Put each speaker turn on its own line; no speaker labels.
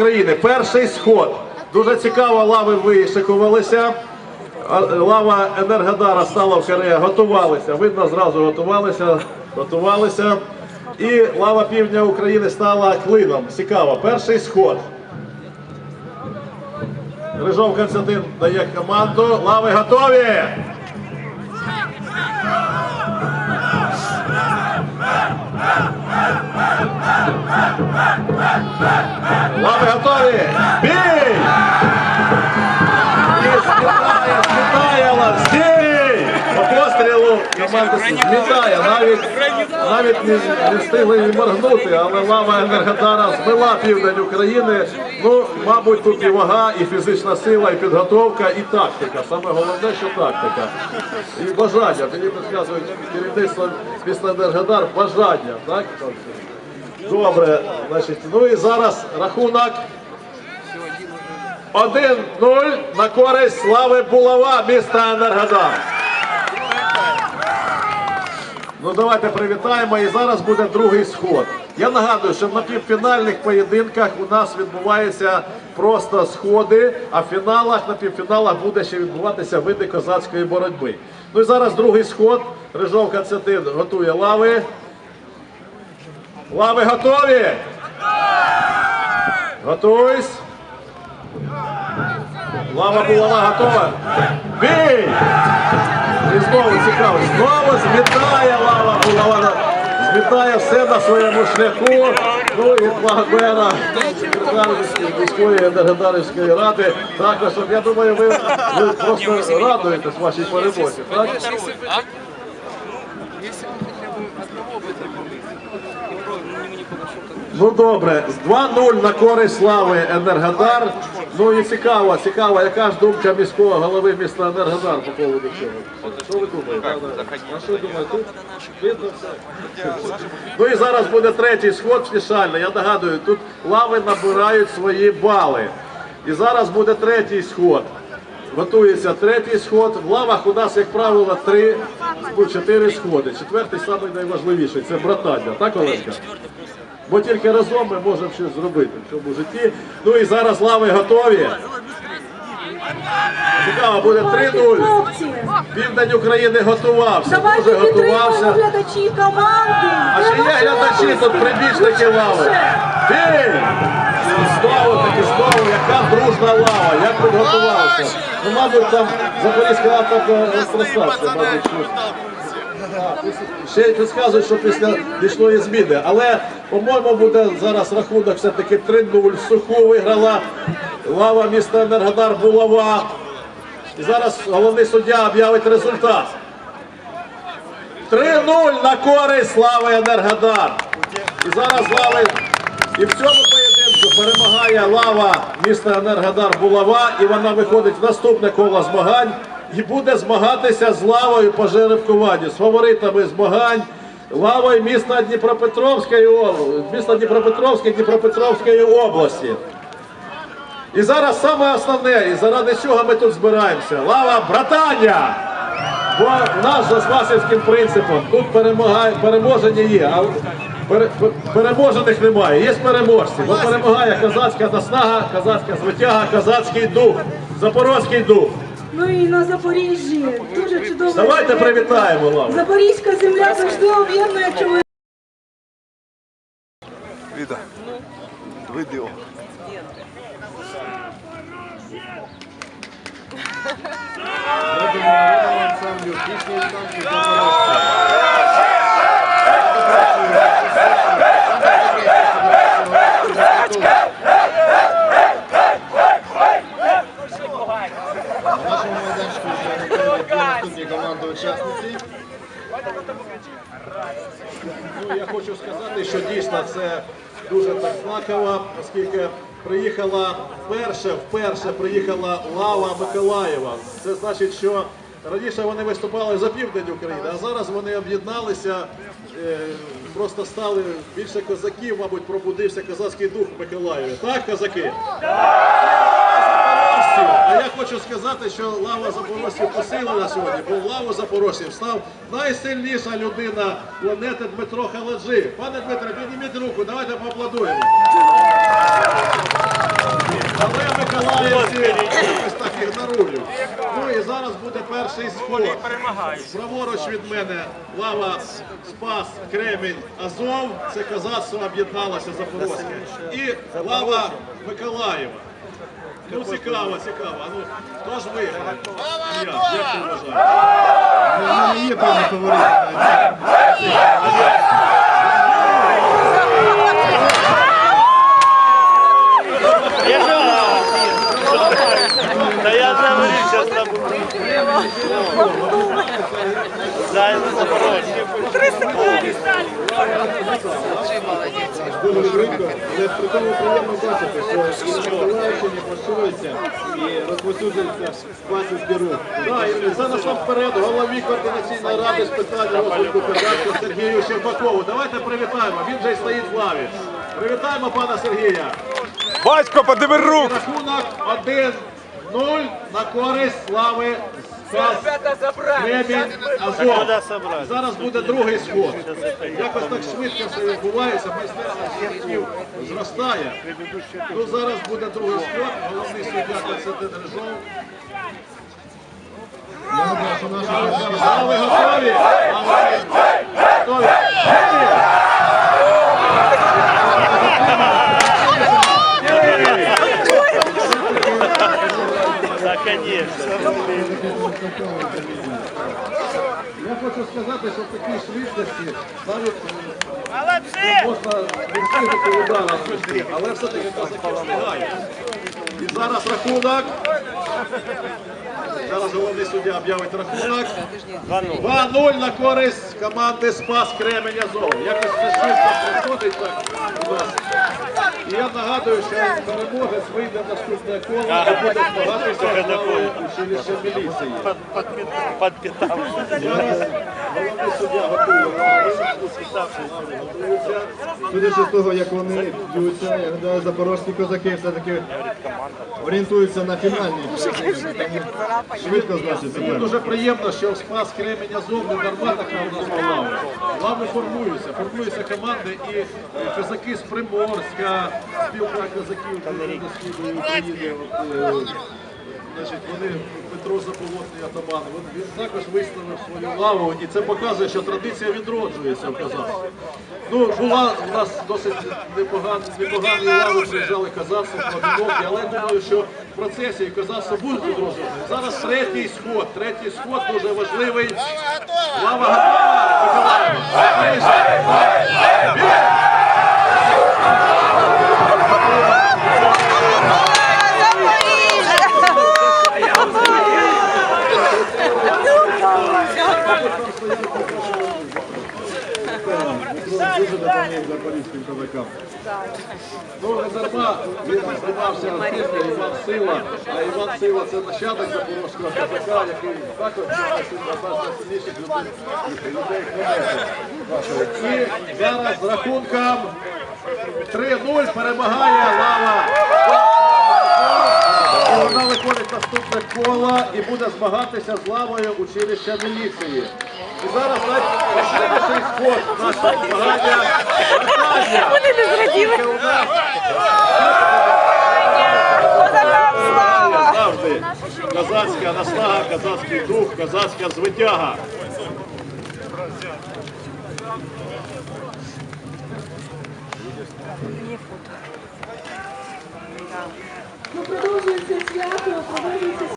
України. Перший сход. Дуже цікаво, лави вишикувалися. Лава Енергодара стала в Корея, готувалися. Видно, зразу готувалися, готувалися. І лава півдня України стала клином. Цікаво. Перший сход. Рижов Константин дає команду. Лави готові. Лави готові! Бій! І змітає, змітає! По пострілу команда змітає, навіть, навіть не, не встигли її моргнути, але лава Енергодара змила південь України. Ну, мабуть, тут і вага, і фізична сила, і підготовка, і тактика. Саме головне, що тактика. І бажання. Мені підказують керівництво міста Енергодар, бажання, так? Добре, значить, ну і зараз рахунок 1-0 на користь слави Булава міста Енергодар. Ну давайте привітаємо. І зараз буде другий сход. Я нагадую, що на півфінальних поєдинках у нас відбуваються просто сходи, а в фіналах на півфіналах буде ще відбуватися види козацької боротьби. Ну і зараз другий сход. Рижов Кацетин готує лави. Лави готові? Готуйсь. Лава булава готова. Бій! І знову цікаво. Знову змітає лава булава. Змітає все на своєму шляху. Ну і Благобера міської енергодарівської ради. Також, я думаю, ви, ви просто радуєтесь вашій перемозі. Так?
Ну
добре, з 2-0 на користь слави Енергодар. Ну і цікаво, цікаво, яка ж думка міського голови міста Енергодар по поводу цього? Що ви думаєте? А що думаєте? Видно все. Ну і зараз буде третій сход фішальний. Я нагадую, тут лави набирають свої бали. І зараз буде третій сход. Готується третій сход. В лавах у нас, як правило, три, ну, чотири сходи. Четвертий найважливіший це братання. Так, Олешка? Бо тільки разом ми можемо щось зробити в цьому житті. Ну і зараз лави готові. Цікаво, буде 3-0. Південь України готувався,
давайте
дуже готувався.
глядачі команди.
А ще є глядачі, тут прибічники лави. Бій! Знову таки, знову, яка дружна лава, як тут готувався. Ну, мабуть, там Запорізька атака розпростався, мабуть, щось. Ще й підказують, що після пішлої зміни. Але, по-моєму, буде зараз рахунок все-таки 3-0. Суху виграла лава міста Енергодар Булава. І зараз головний суддя об'явить результат. 3-0 на користь Слави Енергодар. І зараз лави. І в цьому поєдинку перемагає лава міста Енергодар Булава, і вона виходить в наступне коло змагань і буде змагатися з лавою по жеребкуванню, з фаворитами змагань. Лавою міста Дніпропетровської міста Дніпропетровської Дніпропетровської області. І зараз саме основне, і заради чого ми тут збираємося. Лава братання! Бо в нас за Спасівським принципом тут перемагає, переможені є, а пере- пер- переможених немає. Є переможці. Бо перемагає козацька наснага, козацька звитяга, козацький дух, запорозький дух.
Ну і на Запоріжжі дуже чудово.
Давайте привітаємо лаву.
Запорізька земля завжди об'єднує чоловік.
Віда. Відео.
На нашому майданчику вже готові дві наступні команди учасниці.
Ну, я хочу сказати, що дійсно це дуже так знаково, оскільки приїхала вперше, вперше приїхала Лава Миколаєва. Це значить, що раніше вони виступали за південь України, а зараз вони об'єдналися, е, просто стали більше козаків, мабуть, пробудився козацький дух в Миколаєві. Так, козаки? Запорожців. А я хочу сказати, що лава запорожців посилена сьогодні, бо лаву запорожців став найсильніша людина планети Дмитро Халаджи. Пане Дмитро, підніміть руку, давайте поаплодуємо. Але Миколаївці якось так їх. Ну і зараз буде перший спор. Праворуч від мене лава Спас, Кремінь, Азов. Це козацтво об'єдналося Запорозьке. І лава Миколаєва. Ну цікаво, цікаво. А ну хто ж виграє? Я, як ти вважаєш?
Ну, в мене є певний фаворит.
Да я же говорю, сейчас там Дай на Запорожье.
Дуже швидко, але при тому приємно бачити, що і на Миколаївщині поширюється і розповсюджується спаси збіру.
Да, і зараз вам вперед голові координаційної ради з питань розвитку козацтва Сергію Щербакову. Давайте привітаємо. Він вже й стоїть в лаві. Привітаємо пана Сергія.
Батько, подиви рук!
Рахунок 1-0 на користь слави Кремінь Азов.
Куда?
Зараз буде другий сход. Якось так швидко все відбувається, майстерність гравців зростає. Ну, зараз буде другий сход, головний суддя Константин Рижов. А ви готові? А ви готові? Я хочу сказати, що в такій швидкості навіть можна відстигнути удара але все-таки козаки встигають. І зараз рахунок. Зараз головний суддя об'явить рахунок. 2-0 на користь команди Спас Кремень Азов. Якось це швидко проходить так у нас. І я нагадую, що переможець вийде наступне коло і буде змагатися з главою училища міліції. Зараз головний суддя готує лави, готується.
Судячи з того, як вони б'ються, я гадаю, запорожські козаки все-таки орієнтуються на фінальні. Швидко значить
Мені
себе.
дуже приємно, що в Спас Кремень Азов не дарма така у нас лави. Лави формуються, формуються команди і е, козаки з Приморська, спілка козаків східної України. от, Значить, вони Петро Заболотний атаман. Він, він також виставив свою лаву, і це показує, що традиція відроджується в казахстві. Ну, була у нас досить непогані, непогані лави, приїжджали казахство, поодинокі, але я думаю, що в процесі казахство буде відроджувати. Зараз третій сход, третій сход дуже важливий. Лава готова, Миколаїв.
Дуже
Ну, дарма він займався артистом Іван Сила, а Іван Сила це нащадок запорозького козака, який також одна з найсильніших людей. І зараз з рахунком 3-0 перемагає лава. І вона виходить наступне коло і буде змагатися з лавою училища міліції. І зараз найважливіший спорт нашого змагання.
Вони не зраділи.
Завжди козацька наснага, козацький дух, козацька звитяга.
Ну, продовжується